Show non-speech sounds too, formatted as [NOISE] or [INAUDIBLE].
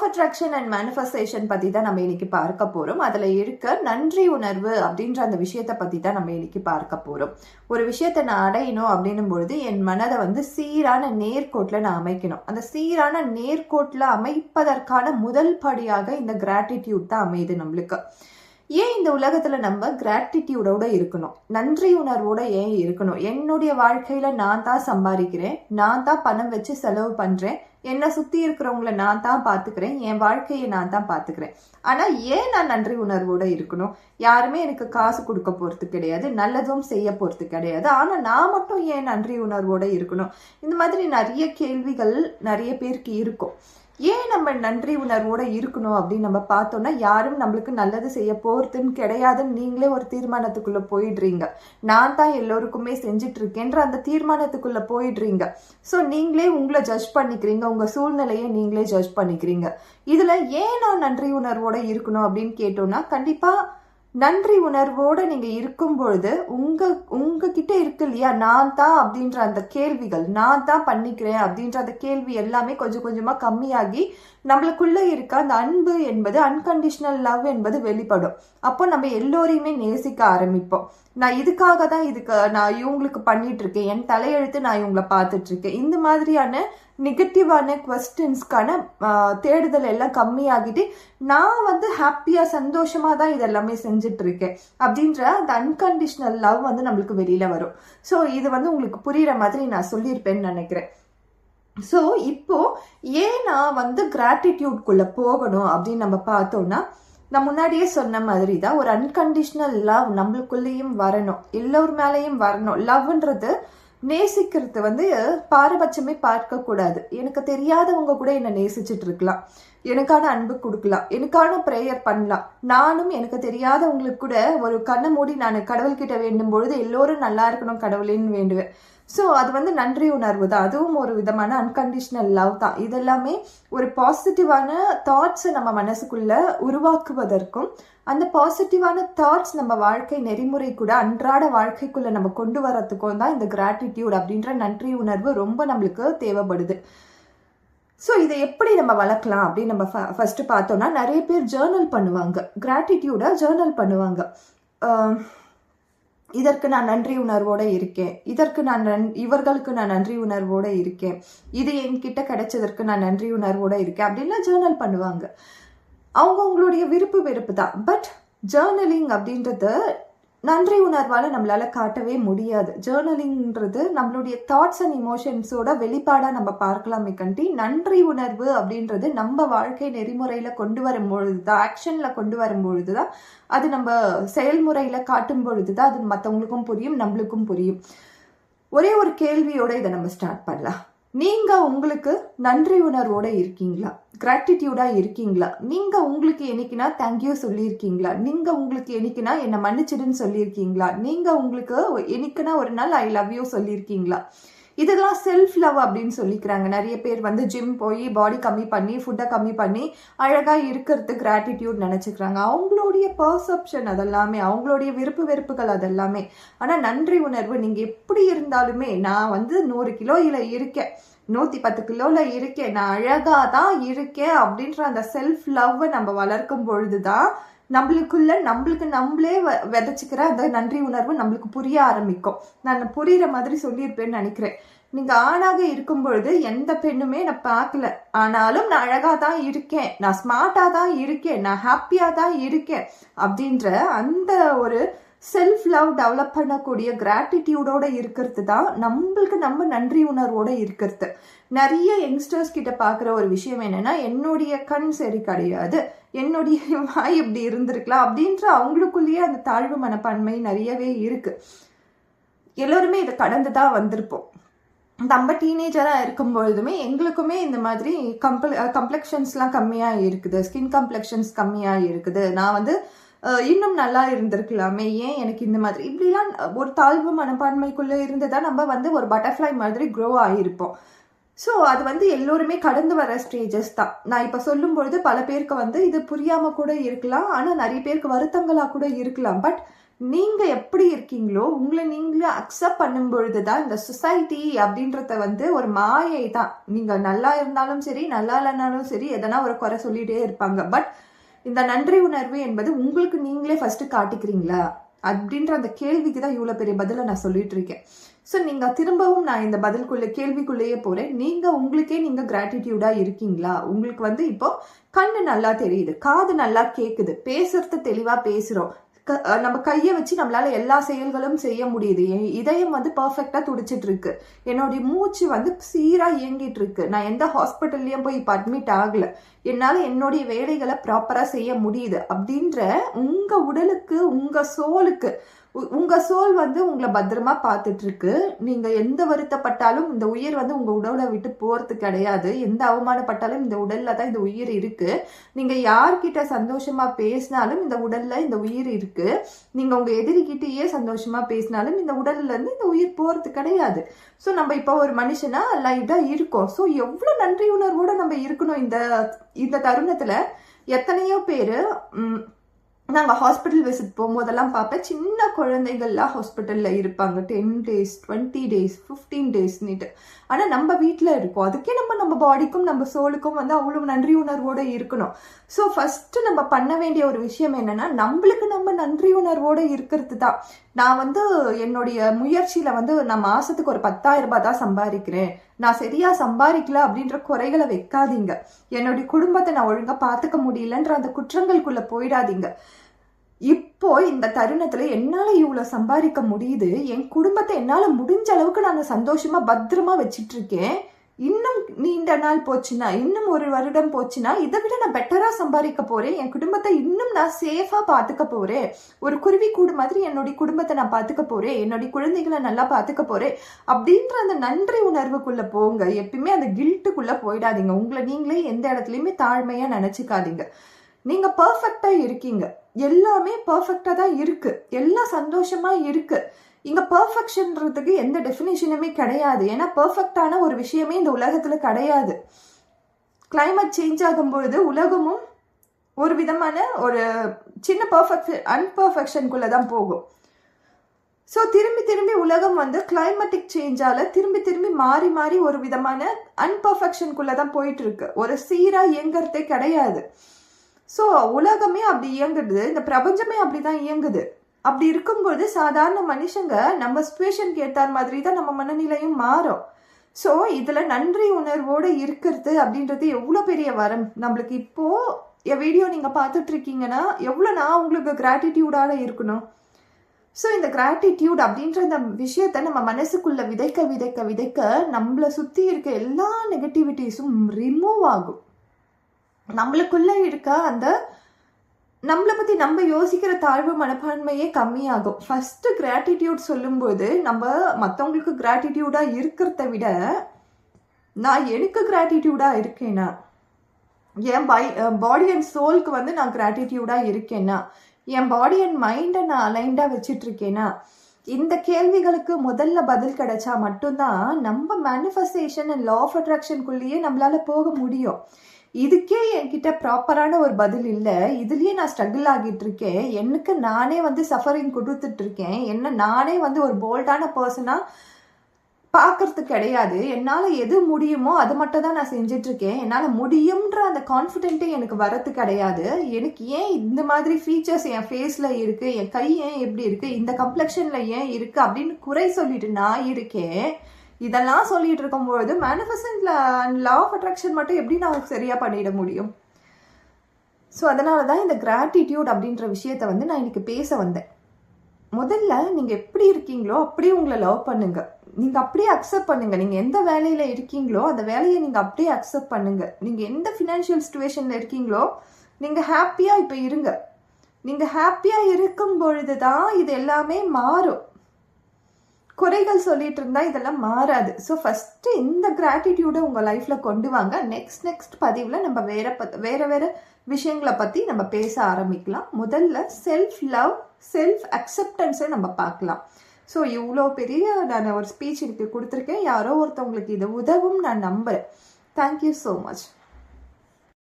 Of attraction and manifestation பற்றி தான் நம்ம இன்னைக்கு பார்க்க போகிறோம் அதில் இருக்க நன்றி உணர்வு அப்படின்ற அந்த விஷயத்தை பற்றி தான் நம்ம இன்னைக்கு பார்க்க போகிறோம் ஒரு விஷயத்தை நான் அடையணும் அப்படின்னும் பொழுது என் மனதை வந்து சீரான நேர்கோட்டில் நான் அமைக்கணும். அந்த சீரான நேர்கோட்டில் அமைப்பதற்கான முதல் படியாக இந்த கிராட்டிடியூட் தான் அமையுது நம்மளுக்கு. ஏன் இந்த உலகத்துல நம்ம கிராட்டிடியூடோட இருக்கணும்? நன்றி உணர்வோட ஏன் இருக்கணும்? என்னுடைய வாழ்க்கையில நான் தான் சம்பாதிக்கிறேன் நான் தான் பணம் வச்சு செலவு பண்றேன் என்னை சுத்தி இருக்கிறவங்கள நான் தான் பாத்துக்கிறேன். என் வாழ்க்கையை நான் தான் பாத்துக்கிறேன். ஆனா ஏன் நான் நன்றி உணர்வோட இருக்கணும்? யாருமே எனக்கு காசு கொடுக்க போறது கிடையாது. நல்லதும் செய்ய போறது கிடையாது. ஆனா நான் மட்டும் ஏன் நன்றி உணர்வோட இருக்கணும்? இந்த மாதிரி நிறைய கேள்விகள் நிறைய பேருக்கு இருக்கும். ஏன் நம்ம நன்றி உணர்வோட இருக்கணும் அப்படின்னு நம்ம பார்த்தோம்னா யாரும் நம்மளுக்கு நல்லது செய்ய போகிறதுன்னு கிடையாதுன்னு நீங்களே ஒரு தீர்மானத்துக்குள்ள போயிடுறீங்க. நான் தான் எல்லோருக்குமே செஞ்சுட்டு இருக்கேன்ற அந்த தீர்மானத்துக்குள்ள போயிடுறீங்க. ஸோ நீங்களே உங்களை ஜட்ஜ் பண்ணிக்கிறீங்க உங்க சூழ்நிலையை நீங்களே ஜட்ஜ் பண்ணிக்கிறீங்க. இதுல ஏன் நான் நன்றி உணர்வோட இருக்கணும் அப்படின்னு கேட்டோம்னா கண்டிப்பா நன்றி உணர்வோடு நீங்கள் இருக்கும் பொழுது உங்கள் உங்ககிட்ட இருக்கு இல்லையா? நான் தான் அப்படின்ற அந்த கேள்விகள் நான் தான் பண்ணிக்கிறேன் அப்படின்ற அந்த கேள்வி எல்லாமே கொஞ்சம் கொஞ்சமாக கம்மியாகி நம்மளுக்குள்ளே இருக்க அந்த அன்பு என்பது அன்கண்டிஷ்னல் லவ் என்பது வெளிப்படும். அப்போ நம்ம எல்லோரையுமே நேசிக்க ஆரம்பிப்போம். நான் இதுக்காக தான் இதுக்கு நான் இவங்களுக்கு பண்ணிட்டு இருக்கேன். என் தலையெழுத்து நான் இவங்களை பார்த்துட்டு இருக்கேன். இந்த மாதிரியான நெகட்டிவான கொஸ்டின்ஸ்க்கான தேடுதல் எல்லாம் கம்மியாகிட்டு நான் வந்து ஹாப்பியாக சந்தோஷமாக தான் இதெல்லாமே செஞ்சுட்டு இருக்கேன் அப்படின்ற அந்த அன்கண்டிஷ்னல் லவ் வந்து நம்மளுக்கு வெளியில் வரும். ஸோ இது வந்து உங்களுக்கு புரிகிற மாதிரி நான் சொல்லியிருப்பேன்னு நினைக்கிறேன். ஸோ இப்போ ஏன் நான் வந்து கிராட்டிடியூட்குள்ளே போகணும் அப்படின்னு நம்ம பார்த்தோம்னா நான் முன்னாடியே சொன்ன மாதிரி தான் ஒரு அன்கண்டிஷ்னல் லவ் நம்மளுக்குள்ளேயும் வரணும். எல்லோர் மேலேயும் வரணும். லவ்ன்றது நேசிக்கிறது வந்து பாரபட்சமே பார்க்க கூடாது எனக்கு தெரியாதவங்க கூட என்னை நேசிச்சுட்டு இருக்கலாம் எனக்கான அன்பு கொடுக்கலாம். எனக்கான ப்ரேயர் பண்ணலாம். நானும் எனக்கு தெரியாதவங்களுக்கு கூட ஒரு கண்ணை மூடி நான் கடவுள்கிட்ட வேண்டும் பொழுது எல்லோரும் நல்லா இருக்கணும் கடவுளேன்னு வேண்டுவேன். ஸோ அது வந்து நன்றி உணர்வு தான். அதுவும் ஒரு விதமான அன்கண்டிஷனல் லவ் தான். இதெல்லாமே ஒரு பாசிட்டிவான தாட்ஸை நம்ம மனசுக்குள்ளே உருவாக்குவதற்கும் அந்த பாசிட்டிவான தாட்ஸ் நம்ம வாழ்க்கை நெறிமுறை கூட அன்றாட வாழ்க்கைக்குள்ளே நம்ம கொண்டு வரத்துக்கும் தான் இந்த கிராட்டிடியூட் அப்படின்ற நன்றி உணர்வு ரொம்ப நம்மளுக்கு தேவைப்படுது. ஸோ இதை எப்படி நம்ம வளர்க்கலாம் அப்படின்னு நம்ம ஃபஸ்ட்டு பார்த்தோம்னா நிறைய பேர் ஜேர்னல் பண்ணுவாங்க. கிராட்டிடியூடை ஜேர்னல் பண்ணுவாங்க. இதற்கு நான் நன்றி உணர்வோடு இருக்கேன். இதற்கு நான் நன் இவர்களுக்கு நான் நன்றி உணர்வோடு இருக்கேன். இது என்கிட்ட கிடைச்சதற்கு நான் நன்றி உணர்வோடு இருக்கேன் அப்படின்லாம் ஜேர்னல் பண்ணுவாங்க. அவங்கவுங்களுடைய விருப்பு வெறுப்பு தான் பட் ஜேர்னலிங் அப்படின்றது நன்றி உணர்வால் நம்மளால் காட்டவே முடியாது. ஜேர்னலிங்கிறது நம்மளுடைய தாட்ஸ் அண்ட் இமோஷன்ஸோட வெளிப்பாடாக நம்ம பார்க்கலாமே கண்டி. நன்றி உணர்வு அப்படின்றது நம்ம வாழ்க்கை நெறிமுறையில் கொண்டு வரும் பொழுதுதான் ஆக்ஷனில் கொண்டு வரும் பொழுதுதான் அது நம்ம செயல்முறையில் காட்டும் பொழுது தான் அது மற்றவங்களுக்கும் புரியும் நம்மளுக்கும் புரியும். ஒரே ஒரு கேள்வியோட இதை நம்ம ஸ்டார்ட் பண்ணலாம். நீங்க உங்களுக்கு நன்றி உணர்வோட இருக்கீங்களா? கிராட்டிடியூடா இருக்கீங்களா? நீங்க உங்களுக்கு என்னைக்குனா தேங்க்யூ சொல்லியிருக்கீங்களா? நீங்க உங்களுக்கு என்னைக்குனா என்னை மன்னிச்சிடுன்னு சொல்லியிருக்கீங்களா? நீங்க உங்களுக்கு என்னைக்குனா ஒரு நாள் ஐ லவ் யூ சொல்லியிருக்கீங்களா? இதெல்லாம் செல்ஃப் லவ் அப்படின்னு சொல்லிக்கிறாங்க. நிறைய பேர் வந்து ஜிம் போய் பாடி கம்மி பண்ணி ஃபுட்டை கம்மி பண்ணி அழகாக இருக்கிறது கிராட்டிடியூட் நினச்சிக்கிறாங்க. அவங்களுடைய பர்செப்ஷன் அதெல்லாமே அவங்களுடைய விருப்பு வெறுப்புகள் அதெல்லாமே. ஆனால் நன்றி உணர்வு நீங்கள் எப்படி இருந்தாலுமே நான் வந்து நூறு கிலோ இல்லை இருக்கேன். நூற்றி பத்து கிலோவில் இருக்கேன் நான் அழகாக தான் இருக்கேன் அப்படின்ற அந்த செல்ஃப் லவ்வை நம்ம வளர்க்கும் பொழுது தான் நம்மளுக்குள்ள நம்மளுக்கு நம்மளே விதைச்சிக்கிற அந்த நன்றி உணர்வு நம்மளுக்கு புரிய ஆரம்பிக்கும். நான் புரிகிற மாதிரி சொல்லியிருப்பேன்னு நினைக்கிறேன். நீங்க ஆணாக இருக்கும் பொழுது எந்த பெண்ணுமே நான் பார்க்கல. ஆனாலும் நான் அழகா தான் இருக்கேன். நான் ஸ்மார்ட்டா தான் இருக்கேன். நான் ஹாப்பியா தான் இருக்கேன் அப்படின்ற அந்த ஒரு செல்ஃப் லவ் டெவலப் பண்ணக்கூடிய கிராட்டிடியூடோட இருக்கிறது தான் நம்மளுக்கு நம்ம நன்றி உணர்வோட இருக்கிறது. நிறைய யங்ஸ்டர்ஸ் கிட்ட பார்க்குற ஒரு விஷயம் என்னன்னா என்னுடைய கண் சரி கிடையாது என்னுடைய [LAUGHS] வாய் இப்படி இருந்திருக்கலாம் அப்படின்ற அவங்களுக்குள்ளேயே அந்த தாழ்வு மனப்பான்மை நிறையவே இருக்கு. எல்லோருமே இதை கடந்து தான் வந்திருப்போம். நம்ம டீனேஜராக இருக்கும் பொழுதுமே எங்களுக்குமே இந்த மாதிரி கம்ப்ள கம்ப்ளெக்ஷன்ஸ்லாம் கம்மியாக இருக்குது ஸ்கின் கம்ப்ளெக்ஷன்ஸ் கம்மியாக இருக்குது. நான் வந்து இன்னும் நல்லா இருந்திருக்கலாமே ஏன் எனக்கு இந்த மாதிரி? இப்படிலாம் ஒரு தாழ்வு மனப்பான்மைக்குள்ளே இருந்து தான் நம்ம வந்து ஒரு பட்டர்ஃப்ளை மாதிரி க்ரோ ஆகியிருப்போம். ஸோ அது வந்து எல்லோருமே கடந்து வர ஸ்டேஜஸ் தான். நான் இப்போ சொல்லும் பொழுது பல பேருக்கு வந்து இது புரியாமல் கூட இருக்கலாம் ஆனால் நிறைய பேருக்கு வருத்தங்களாக கூட இருக்கலாம். பட் நீங்கள் எப்படி இருக்கீங்களோ உங்களை நீங்களே அக்செப்ட் பண்ணும் பொழுது தான் இந்த சொசைட்டி அப்படின்றத வந்து ஒரு மாயை தான். நீங்கள் நல்லா இருந்தாலும் சரி நல்லா இல்லைனாலும் சரி எதனா ஒரு குறை சொல்லிகிட்டே இருப்பாங்க. பட் இந்த நன்றி உணர்வு என்பது உங்களுக்கு நீங்களே ஃபர்ஸ்ட் காட்டிக்கிறீங்களா? அப்படின்ற அந்த கேள்விக்கு தான் இவ்வளோ பெரிய பதிலை நான் சொல்லிட்டு இருக்கேன். ஸோ நீங்கள் திரும்பவும் நான் இந்த பதிலுக்குள்ளே கேள்விக்குள்ளேயே போகிறேன் நீங்கள் உங்களுக்கே நீங்கள் கிராட்டிடியூடாக இருக்கீங்களா? உங்களுக்கு வந்து இப்போ கண்ணு நல்லா தெரியுது காது நல்லா கேட்குது பேசுறது தெளிவாக பேசுகிறோம் நம்ம கையை வச்சு நம்மளால எல்லா செயல்களும் செய்ய முடியுது. இதயம் வந்து பர்ஃபெக்டா துடிச்சிட்டு இருக்கு என்னுடைய மூச்சு வந்து சீரா இயங்கிட்டு இருக்கு நான் எந்த ஹாஸ்பிட்டல்லையும் போய் இப்போ அட்மிட் ஆகல. என்னால என்னுடைய வேலைகளை ப்ராப்பரா செய்ய முடியுது. அப்படின்ற உங்க உடலுக்கு உங்க சோலுக்கு உ- உங்க சோல் வந்து உங்களை பத்திரமா பார்த்துட்டு இருக்கு நீங்க எந்த வருத்தப்பட்டாலும் இந்த உயிர் வந்து உங்க உடலை விட்டு போறது கிடையாது. எந்த அவமானப்பட்டாலும் இந்த உடல்ல தான் இந்த உயிர் இருக்கு. நீங்க யார்கிட்ட சந்தோஷமா பேசினாலும் இந்த உடல்ல இந்த உயிர் இருக்கு. நீங்க உங்க எதிரிகிட்டயே சந்தோஷமா பேசினாலும் இந்த உடல்ல இருந்து இந்த உயிர் போறது கிடையாது. ஸோ நம்ம இப்போ ஒரு மனுஷனா லைட்டா இருக்கோம். ஸோ எவ்வளவு நன்றி உணர்வோட நம்ம இருக்கணும் இந்த இந்த தருணத்துல. எத்தனையோ பேரு நாங்கள் ஹாஸ்பிட்டல் விசிட் போகும்போதெல்லாம் பார்ப்பேன். சின்ன குழந்தைகள்லாம் ஹாஸ்பிட்டலில் இருப்பாங்க. Ten days twenty days fifteen டேஸ்னுட்டு ஆனால் நம்ம வீட்டில் இருக்கோம். அதுக்கே நம்ம நம்ம பாடிக்கும் நம்ம சோலுக்கும் வந்து அவ்வளோ நன்றி உணர்வோடு இருக்கணும். ஸோ ஃபஸ்ட்டு நம்ம பண்ண வேண்டிய ஒரு விஷயம் என்னன்னா நம்மளுக்கு நம்ம நன்றி உணர்வோடு இருக்கிறது தான். நான் வந்து என்னுடைய முயற்சியில் வந்து நான் மாதத்துக்கு ஒரு பத்தாயிரம் ரூபாய் தான் சம்பாதிக்கிறேன். நான் சரியா சம்பாதிக்கல அப்படின்ற குறைகளை வைக்காதீங்க. என்னுடைய குடும்பத்தை நான் ஒழுங்கா பார்த்துக்க முடியலன்ற அந்த குற்றங்களுக்குள்ள போயிடாதீங்க. இப்போ இந்த தருணத்துல என்னால இவ்வளவு சம்பாதிக்க முடியுது? என் குடும்பத்தை என்னால முடிஞ்ச அளவுக்கு நான் சந்தோஷமா பத்திரமா வச்சிட்டு இருக்கேன் இன்னும் நீண்ட நாள் போச்சுன்னா இன்னும் ஒரு வருடம் போச்சுன்னா இதை விட நான் பெட்டரா சம்பாதிக்க போறேன். என் குடும்பத்தை இன்னும் நான் சேஃபா பாத்துக்க போறேன். ஒரு குருவி கூடு மாதிரி என்னுடைய குடும்பத்தை நான் பாத்துக்க போறேன். என்னுடைய குழந்தைகளை நல்லா பாத்துக்க போறேன். அப்படின்ற அந்த நன்றி உணர்வுக்குள்ள போங்க. எப்பயுமே அந்த கில்ட்டுக்குள்ள போயிடாதீங்க. உங்களை நீங்களே எந்த இடத்துலயுமே தாழ்மையா நினைச்சுக்காதீங்க. நீங்க பர்ஃபெக்டா இருக்கீங்க. எல்லாமே பர்ஃபெக்டா தான் இருக்கு. எல்லாம் சந்தோஷமா இருக்கு. இங்க பர்ஃபெக்ஷன்றதுக்கு எந்த டெஃபினேஷனுமே கிடையாது. ஏன்னா பர்ஃபெக்டான ஒரு விஷயமே இந்த உலகத்துல கிடையாது. கிளைமேட் சேஞ்ச் ஆகும்பொழுது உலகமும் ஒரு விதமான ஒரு சின்ன பர்ஃபெக்ட் அன்பர்ஃபெக்ஷனுக்குள்ள தான் போகும். ஸோ திரும்பி திரும்பி உலகம் வந்து கிளைமேட்டிக் சேஞ்சால திரும்பி திரும்பி மாறி மாறி ஒரு விதமான அன்பர்ஃபெக்ஷனுக்குள்ள தான் போயிட்டு இருக்கு. ஒரு சீராக இயங்குறதே கிடையாது. ஸோ உலகமே அப்படி இயங்குது. இந்த பிரபஞ்சமே அப்படி தான் இயங்குது. அப்படி இருக்கும்போது சாதாரண மனுஷங்க நம்ம சுச்சுவேஷனுக்கு ஏற்ற மாதிரி தான் நம்ம மனநிலையும் மாறும். ஸோ இதில் நன்றி உணர்வோடு இருக்கிறது அப்படின்றது எவ்வளோ பெரிய வரம்? நம்மளுக்கு இப்போ என் வீடியோ நீங்கள் பார்த்துட்ருக்கீங்கன்னா எவ்வளோ நான் உங்களுக்கு கிராட்டிடியூடாக இருக்கணும்? ஸோ இந்த கிராட்டிடியூட் அப்படின்ற இந்த விஷயத்த நம்ம மனசுக்குள்ளே விதைக்க விதைக்க விதைக்க நம்மளை சுற்றி இருக்க எல்லா நெகட்டிவிட்டிஸும் ரிமூவ் ஆகும். நம்மளுக்குள்ள இருக்க அந்த நம்மளை பற்றி நம்ம யோசிக்கிற தாழ்வு மனப்பான்மையே கம்மியாகும். ஃபஸ்ட்டு கிராட்டிடியூட் சொல்லும்போது நம்ம மற்றவங்களுக்கு கிராட்டிடியூடாக இருக்கிறத விட நான் எனக்கு கிராட்டிடியூடாக இருக்கேனா? என் பை பாடி அண்ட் சோலுக்கு வந்து நான் கிராட்டிடியூடாக இருக்கேனா? என் பாடி அண்ட் மைண்டை நான் அலைண்டாக வச்சிட்ருக்கேனா இந்த கேள்விகளுக்கு முதல்ல பதில் கிடைச்சா மட்டும்தான் நம்ம மேனிஃபெஸ்டேஷன் அண்ட் லா ஆஃப் அட்ராக்ஷனுக்குள்ளேயே நம்மளால் போக முடியும். இதுக்கே என்கிட்ட ப்ராப்பரான ஒரு பதில் இல்லை. இதுலயே நான் ஸ்ட்ரகிள் ஆகிட்டு இருக்கேன். எனக்கு நானே வந்து சஃபரிங் கொடுத்துட்டு இருக்கேன். என்ன நானே வந்து ஒரு போல்டான பர்சனாக பார்க்கறது கிடையாது. என்னால் எது முடியுமோ அது மட்டும் தான் நான் செஞ்சுட்டு இருக்கேன். என்னால் முடியும்ன்ற அந்த கான்ஃபிடென்ட்டே எனக்கு வரது கிடையாது. எனக்கு ஏன் இந்த மாதிரி ஃபீச்சர்ஸ் என் ஃபேஸில் இருக்குது என் கை ஏன் எப்படி இருக்குது இந்த கம்ப்ளெக்ஷனில் ஏன் இருக்குது அப்படின்னு குறை சொல்லிட்டு நான் இருக்கேன். இதெல்லாம் சொல்லிட்டு இருக்கும்பொழுது மேனிஃபெஸ்டன்ட்ல லா ஆஃப் அட்ராக்ஷன் மட்டும் எப்படி நான் சரியா பண்ணிட முடியும்? ஸோ அதனால தான் இந்த கிராட்டிடியூட் அப்படின்ற விஷயத்த வந்து நான் இன்னைக்கு பேச வந்தேன். முதல்ல நீங்கள் எப்படி இருக்கீங்களோ அப்படியே உங்களை லவ் பண்ணுங்க. நீங்கள் அப்படியே அக்செப்ட் பண்ணுங்க. நீங்கள் எந்த வேலையில் இருக்கீங்களோ அந்த வேலையை நீங்கள் அப்படியே அக்செப்ட் பண்ணுங்க. நீங்கள் எந்த ஃபினான்ஷியல் சுச்சுவேஷனில் இருக்கீங்களோ நீங்கள் ஹாப்பியாக இப்போ இருங்க. நீங்கள் ஹாப்பியாக இருக்கும் பொழுது தான் இது எல்லாமே மாறும். குறைகள் சொல்லிட்டு இருந்தா இதெல்லாம் மாறாது. ஸோ ஃபர்ஸ்ட் இந்த கிராட்டிடியூடை உங்க லைஃப்ல கொண்டு வாங்க. நெக்ஸ்ட் நெக்ஸ்ட் பதிவுல நம்ம வேற பத் வேற வேற விஷயங்களை பத்தி நம்ம பேச ஆரம்பிக்கலாம். முதல்ல செல்ஃப் லவ் செல்ஃப் அக்செப்டன்ஸை நம்ம பார்க்கலாம். ஸோ இவ்வளோ பெரிய நான் ஒரு ஸ்பீச் எனக்கு கொடுத்துருக்கேன். யாரோ ஒருத்தவங்களுக்கு இது உதவும் நான் நம்புறேன். Thank you so much